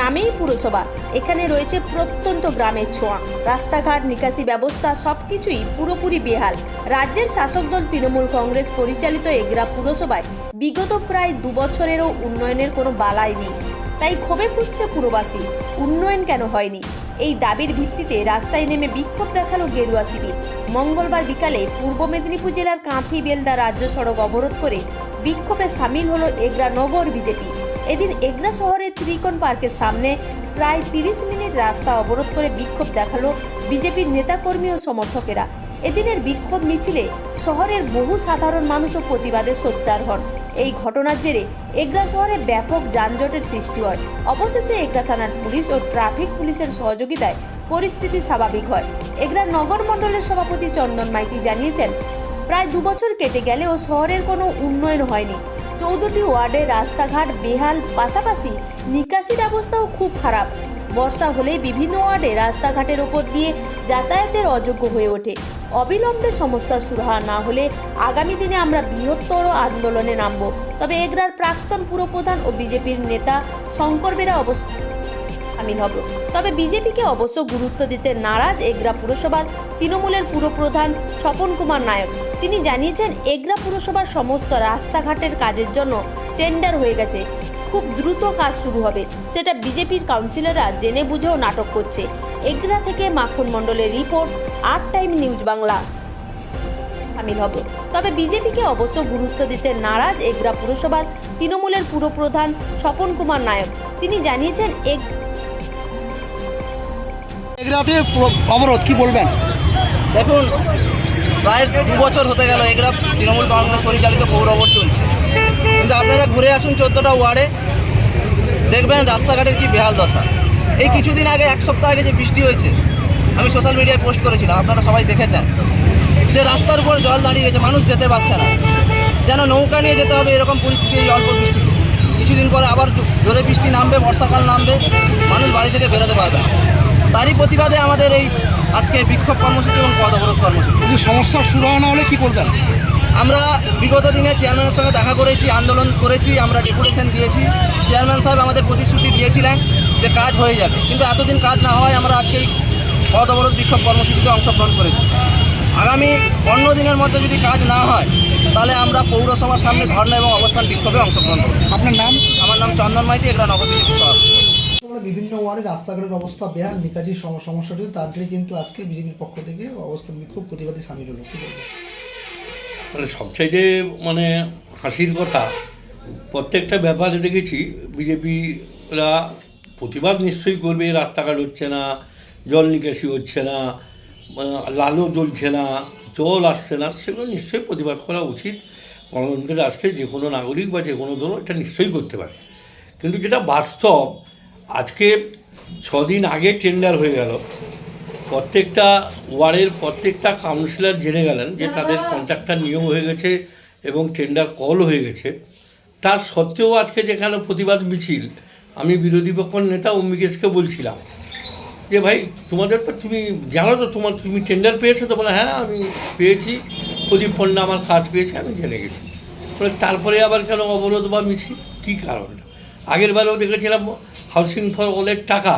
নামেই পুরসভা। এখানে রয়েছে প্রত্যন্ত গ্রামের ছোঁয়া। রাস্তাঘাট, নিকাশি ব্যবস্থা সবকিছুই পুরোপুরি বেহাল। রাজ্যের শাসক দল তৃণমূল কংগ্রেস পরিচালিত এগরা পুরসভায় বিগত প্রায় দু বছরেরও উন্নয়নের কোনো বালাই নেই। তাই ক্ষোভে ফুসছে পুরবাসী। উন্নয়ন কেন হয়নি? এই দাবির ভিত্তিতে রাস্তায় নেমে বিক্ষোভ দেখাল গেরুয়া শিবির। মঙ্গলবার বিকালে পূর্ব মেদিনীপুর জেলার কাঁথি বেলদা রাজ্য সড়ক অবরোধ করে বিক্ষোভে সামিল হলো এগরা নগর বিজেপি। এদিন এগরা শহরের ত্রিকোণ পার্কের সামনে প্রায় তিরিশ মিনিট রাস্তা অবরোধ করে বিক্ষোভ দেখাল বিজেপির নেতাকর্মী ও সমর্থকেরা। এদিনের বিক্ষোভ মিছিলে শহরের বহু সাধারণ মানুষও প্রতিবাদে সোচ্চার হন। এই ঘটনার জেরে এগরা শহরে ব্যাপক যানজটের সৃষ্টি হয়। অবশেষে এগরা থানার পুলিশ ও ট্রাফিক পুলিশের সহযোগিতায় পরিস্থিতি স্বাভাবিক হয়। এগরা নগর মণ্ডলের সভাপতি চন্দন মাইতি জানিয়েছেন, প্রায় দু বছর কেটে গেলেও শহরের কোনো উন্নয়ন হয়নি। চৌদ্দটি ওয়ার্ডের রাস্তাঘাট বেহাল, পাশাপাশি নিকাশি ব্যবস্থাও খুব খারাপ। বর্ষা হলেই বিভিন্ন ওয়ার্ডে রাস্তাঘাটের ওপর দিয়ে যাতায়াতের অযোগ্য হয়ে ওঠে। অবিলম্বে সমস্যার সুরাহা না হলে আগামী দিনে আমরা বৃহত্তর আন্দোলনে নামব। তবে এগরার প্রাক্তন পুরপ্রধান ও বিজেপির নেতা শঙ্কর বেরা অবশ্য সামিল হব। তবে বিজেপিকে অবশ্য গুরুত্ব দিতে নারাজ এগরা পুরসভার তৃণমূলের পুরপ্রধান স্বপন কুমার নায়ক। তিনি জানিয়েছেন, এগরা পুরসভার সমস্ত রাস্তাঘাটের কাজের জন্য টেন্ডার হয়ে গেছে। খুব দ্রুত কাজ শুরু হবে। সেটা বিজেপির কাউন্সিলররা জেনে বুঝেও নাটক করছে। এগরা থেকে মাখন মণ্ডলের রিপোর্ট আট টাইম নিউজ বাংলা। সামিল হবে। তবে বিজেপিকে অবশ্য গুরুত্ব দিতে নারাজ এগরা পুরসভার তৃণমূলের পুরপ্রধান স্বপন কুমার নায়ক। তিনি জানিয়েছেন এগ এগরাতে অবরোধ কি বলবেন? দেখুন প্রায় দু বছর হতে গেল এগুলা তৃণমূল কংগ্রেস পরিচালিত পৌর অবর চলছে। কিন্তু আপনারা ঘুরে আসুন চোদ্দোটা ওয়ার্ডে। দেখবেন রাস্তাঘাটের কি বেহাল দশা। এই কিছুদিন আগে, এক সপ্তাহ আগে যে বৃষ্টি হয়েছে, আমি সোশ্যাল মিডিয়ায় পোস্ট করেছিলাম, আপনারা সবাই দেখেছেন। যে রাস্তার উপর জল দাঁড়িয়ে গেছে, মানুষ যেতে পারছে না। যেন নৌকা নিয়ে যেতে হবে, এরকম পরিস্থিতি এই অল্প বৃষ্টিতে। কিছুদিন পরে আবার জোরে বৃষ্টি নামবে, বর্ষাকাল নামবে, মানুষ বাড়ি থেকে বেরোতে পারবে না। তারই প্রতিবাদে আমাদের এই আজকে বিক্ষোভ কর্মসূচি এবং পদ অবরোধ কর্মসূচি। সমস্যার শুরু না হলে কী করবেন? আমরা বিগত দিনে চেয়ারম্যানের সঙ্গে দেখা করেছি আন্দোলন করেছি আমরা ডেপুটেশন দিয়েছি। চেয়ারম্যান সাহেব আমাদের প্রতিশ্রুতি দিয়েছিলেন যে কাজ হয়ে যাবে। কিন্তু এতদিন কাজ না হয় আমরা আজকে এই পদ অবরোধ বিক্ষোভ কর্মসূচিতে অংশগ্রহণ করেছি। আগামী পনেরো দিনের মধ্যে যদি কাজ না হয় তাহলে আমরা পৌরসভার সামনে ধর্ণা এবং অবস্থান বিক্ষোভে অংশগ্রহণ করব। আপনার নাম? আমার নাম চন্দন মাইতি এগুলো নগর বিজেপি সভাপতি। বিভিন্ন ওয়ার্ডে রাস্তাঘাটের অবস্থা বেহাল নিকাজির সমস্যা চলছে তার জন্য কিন্তু আজকে বিজেপির পক্ষ থেকে অবস্থান বিক্ষোভ প্রতিবাদী সামিল হলো। মানে সবচাইতে মানে হাসির কথা, প্রত্যেকটা ব্যাপারে দেখেছি বিজেপিরা প্রতিবাদ নিশ্চয়ই করবে, রাস্তাঘাট হচ্ছে না, জল নিকাশি হচ্ছে না লালও জ্বলছে না, জল আসছে না, সেগুলো নিশ্চয়ই প্রতিবাদ করা উচিত। গণতন্ত্রের রাষ্ট্রে যে কোনো নাগরিক বা যে কোনো দল এটা নিশ্চয়ই করতে পারে। কিন্তু যেটা বাস্তব, আজকে ছদিন আগে টেন্ডার হয়ে গেল প্রত্যেকটা ওয়ার্ডের প্রত্যেকটা কাউন্সিলর জেনে গেলেন যে তাদের কন্ট্রাক্টটা নিয়োগ হয়ে গেছে এবং টেন্ডার কল হয়ে গেছে। তার সত্ত্বেও আজকে যেখানে প্রতিবাদ মিছিল আমি বিরোধী পক্ষের নেতা অম্বিকেশকে বলছিলাম যে ভাই তোমাদের তো তুমি জানো তো তোমার তুমি টেন্ডার পেয়েছ তো? বলে হ্যাঁ আমি পেয়েছি। প্রদীপ পণ্ডা আমার কাজ পেয়েছে আমি জেনে গেছি। বলে তারপরে আবার কেন অবরোধ বা মিছিল? কী কারণ? আগের বারেও দেখেছিলাম হাউসিং ফর অলের টাকা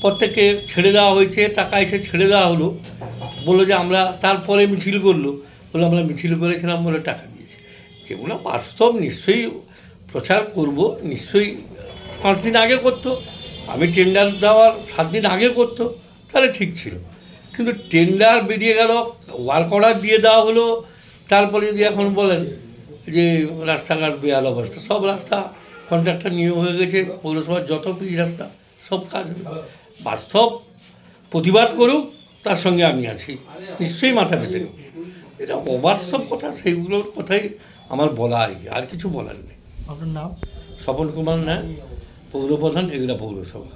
প্রত্যেককে ছেড়ে দেওয়া হয়েছে, টাকা এসে ছেড়ে দেওয়া হলো। বলল যে আমরা তারপরে মিছিল করল। বলে আমরা মিছিল করেছিলাম বলে টাকা দিয়েছি। যেগুলো বাস্তব নিশ্চয়ই প্রচার করব, নিশ্চয়ই পাঁচ দিন আগে করতো। আমি টেন্ডার দেওয়ার সাত দিন আগে করতো, তাহলে ঠিক ছিল। কিন্তু টেন্ডার বেরিয়ে গেল ওয়ার্ক অর্ডার দিয়ে দেওয়া হলো। তারপরে যদি এখন বলেন যে রাস্তাঘাট বেহাল অবস্থা, সব রাস্তা কন্ট্রাক্টর নিয়োগ হয়ে গেছে, পৌরসভার যত পিচ রাস্তা, সব কাজ বাস্তব প্রতিবাদ করুক তার সঙ্গে আমি আছি। নিশ্চয়ই মাথা পেতে নেব। এটা অবাস্তব কথা সেইগুলোর কথাই আমার বলা আর কি আর কিছু বলার নেই। আপনার নাম? স্বপন কুমার না পৌরপ্রধান এগুলা পৌরসভা।